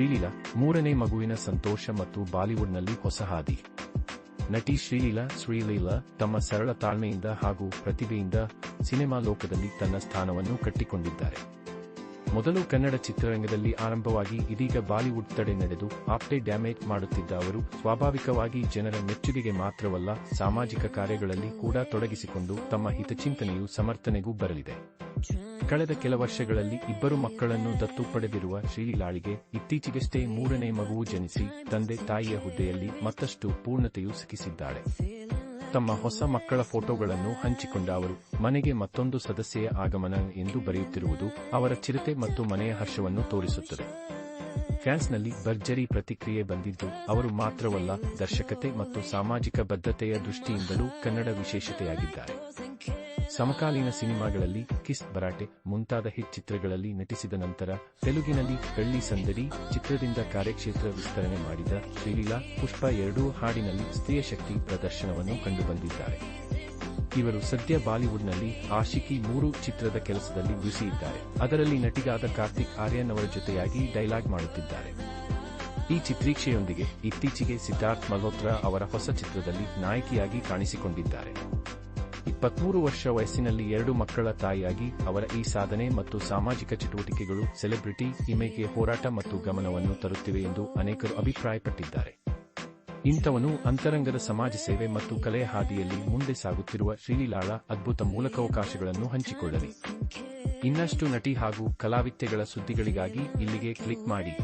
ಶ್ರೀಲೀಲಾ, ಮೂರನೇ ಮಗುವಿನ ಸಂತೋಷ ಮತ್ತು ಬಾಲಿವುಡ್ನಲ್ಲಿ ಹೊಸ ಹಾದಿ. ನಟಿ ಶ್ರೀಲೀಲಾ ಶ್ರೀಲೀಲಾ ತಮ್ಮ ಸರಳ ತಾಳ್ಮೆಯಿಂದ ಹಾಗೂ ಪ್ರತಿಭೆಯಿಂದ ಸಿನಿಮಾ ಲೋಕದಲ್ಲಿ ತನ್ನ ಸ್ಥಾನವನ್ನು ಕಟ್ಟಿಕೊಂಡಿದ್ದಾರೆ. ಮೊದಲು ಕನ್ನಡ ಚಿತ್ರರಂಗದಲ್ಲಿ ಆರಂಭವಾಗಿ ಇದೀಗ ಬಾಲಿವುಡ್ ತಡೆ ನಡೆದು ಆಪ್ಟೆ ಡ್ಯಾಮೇಜ್ ಮಾಡುತ್ತಿದ್ದ ಅವರು ಸ್ವಾಭಾವಿಕವಾಗಿ ಜನರ ಮೆಚ್ಚುಗೆಗೆ ಮಾತ್ರವಲ್ಲ ಸಾಮಾಜಿಕ ಕಾರ್ಯಗಳಲ್ಲಿ ಕೂಡ ತೊಡಗಿಸಿಕೊಂಡು ತಮ್ಮ ಹಿತಚಿಂತನೆಯು ಸಮರ್ಥನೆಗೂ ಬರಲಿದೆ. ಕಳೆದ ಕೆಲ ವರ್ಷಗಳಲ್ಲಿ ಇಬ್ಬರು ಮಕ್ಕಳನ್ನು ದತ್ತು ಪಡೆದಿರುವ ಶ್ರೀಲಾಳಿಗೆ ಇತ್ತೀಚೆಗಷ್ಟೇ ಮೂರನೇ ಮಗುವು ಜನಿಸಿ ತಂದೆ ತಾಯಿಯ ಹುದ್ದೆಯಲ್ಲಿ ಮತ್ತಷ್ಟು ಪೂರ್ಣತೆಯು ಸಿಕ್ಕಿಸಿದ್ದಾಳೆ. ತಮ್ಮ ಹೊಸ ಮಕ್ಕಳ ಫೋಟೋಗಳನ್ನು ಹಂಚಿಕೊಂಡ ಅವರು, ಮನೆಗೆ ಮತ್ತೊಂದು ಸದಸ್ಯೆಯ ಆಗಮನ ಎಂದು ಬರೆಯುತ್ತಿರುವುದು ಅವರ ಚಿರತೆ ಮತ್ತು ಮನೆಯ ಹರ್ಷವನ್ನು ತೋರಿಸುತ್ತದೆ. ಫ್ಯಾನ್ಸ್ನಲ್ಲಿ ಭರ್ಜರಿ ಪ್ರತಿಕ್ರಿಯೆ ಬಂದಿದ್ದು, ಅವರು ಮಾತ್ರವಲ್ಲ ದರ್ಶಕತೆ ಮತ್ತು ಸಾಮಾಜಿಕ ಬದ್ಧತೆಯ ದೃಷ್ಟಿಯಿಂದಲೂ ಕನ್ನಡ ವಿಶೇಷತೆಯಾಗಿದ್ದಾರೆ. ಸಮಕಾಲೀನ ಸಿನಿಮಾಗಳಲ್ಲಿ ಕಿಸ್ ಬರಾಟೆ ಮುಂತಾದ ಹಿಟ್ ಚಿತ್ರಗಳಲ್ಲಿ ನಟಿಸಿದ ನಂತರ ತೆಲುಗಿನಲ್ಲಿ ಕಳ್ಳಿ ಸಂದಡಿ ಚಿತ್ರದಿಂದ ಕಾರ್ಯಕ್ಷೇತ್ರ ವಿಸ್ತರಣೆ ಮಾಡಿದ ಶ್ರೀಲೀಲಾ ಪುಷ್ಪ ಎರಡೂ ಹಾಡಿನಲ್ಲಿ ಸ್ತ್ರೀಯ ಶಕ್ತಿ ಪ್ರದರ್ಶನವನ್ನು ಕಂಡುಬಂದಿದ್ದಾರೆ. ಇವರು ಸದ್ಯ ಬಾಲಿವುಡ್ನಲ್ಲಿ ಆಶಿಕಿ ಮೂರು ಚಿತ್ರದ ಕೆಲಸದಲ್ಲಿ ಬ್ಯುಸಿ ಇದ್ದಾರೆ. ಅದರಲ್ಲಿ ನಟಿಗಾದ ಕಾರ್ತಿಕ್ ಆರ್ಯನ್ ಅವರ ಜೊತೆಯಾಗಿ ಡೈಲಾಗ್ ಮಾಡುತ್ತಿದ್ದಾರೆ. ಈ ಚಿತ್ರೀಕ್ಷೆಯೊಂದಿಗೆ ಇತ್ತೀಚೆಗೆ ಸಿದ್ಧಾರ್ಥ್ ಮಲ್ಹೋತ್ರಾ ಅವರ ಹೊಸ ಚಿತ್ರದಲ್ಲಿ ನಾಯಕಿಯಾಗಿ ಕಾಣಿಸಿಕೊಂಡಿದ್ದಾರೆ. ಇಪ್ಪತ್ಮೂರು ವರ್ಷ ವಯಸ್ಸಿನಲ್ಲಿ ಎರಡು ಮಕ್ಕಳ ತಾಯಿಯಾಗಿ ಅವರ ಈ ಸಾಧನೆ ಮತ್ತು ಸಾಮಾಜಿಕ ಚಟುವಟಿಕೆಗಳು ಸೆಲೆಬ್ರಿಟಿ ಇಮೇಜ್ಗೆ ಹೋರಾಟ ಮತ್ತು ಗಮನವನ್ನು ತರುತ್ತಿವೆ ಎಂದು ಅನೇಕರು ಅಭಿಪ್ರಾಯಪಟ್ಟಿದ್ದಾರೆ. ಇಂಥವನು ಅಂತರಂಗದ ಸಮಾಜ ಸೇವೆ ಮತ್ತು ಕಲೆಯ ಹಾದಿಯಲ್ಲಿ ಮುಂದೆ ಸಾಗುತ್ತಿರುವ ಶ್ರೀಲೀಲಾಳ ಅದ್ಭುತ ಮೂಲಕಾವಕಾಶಗಳನ್ನು ಹಂಚಿಕೊಳ್ಳಲಿ. ಇನ್ನಷ್ಟು ನಟಿ ಹಾಗೂ ಕಲಾವಿತ್ಯಗಳ ಸುದ್ದಿಗಳಿಗಾಗಿ ಇಲ್ಲಿಗೆ ಕ್ಲಿಕ್ ಮಾಡಿ.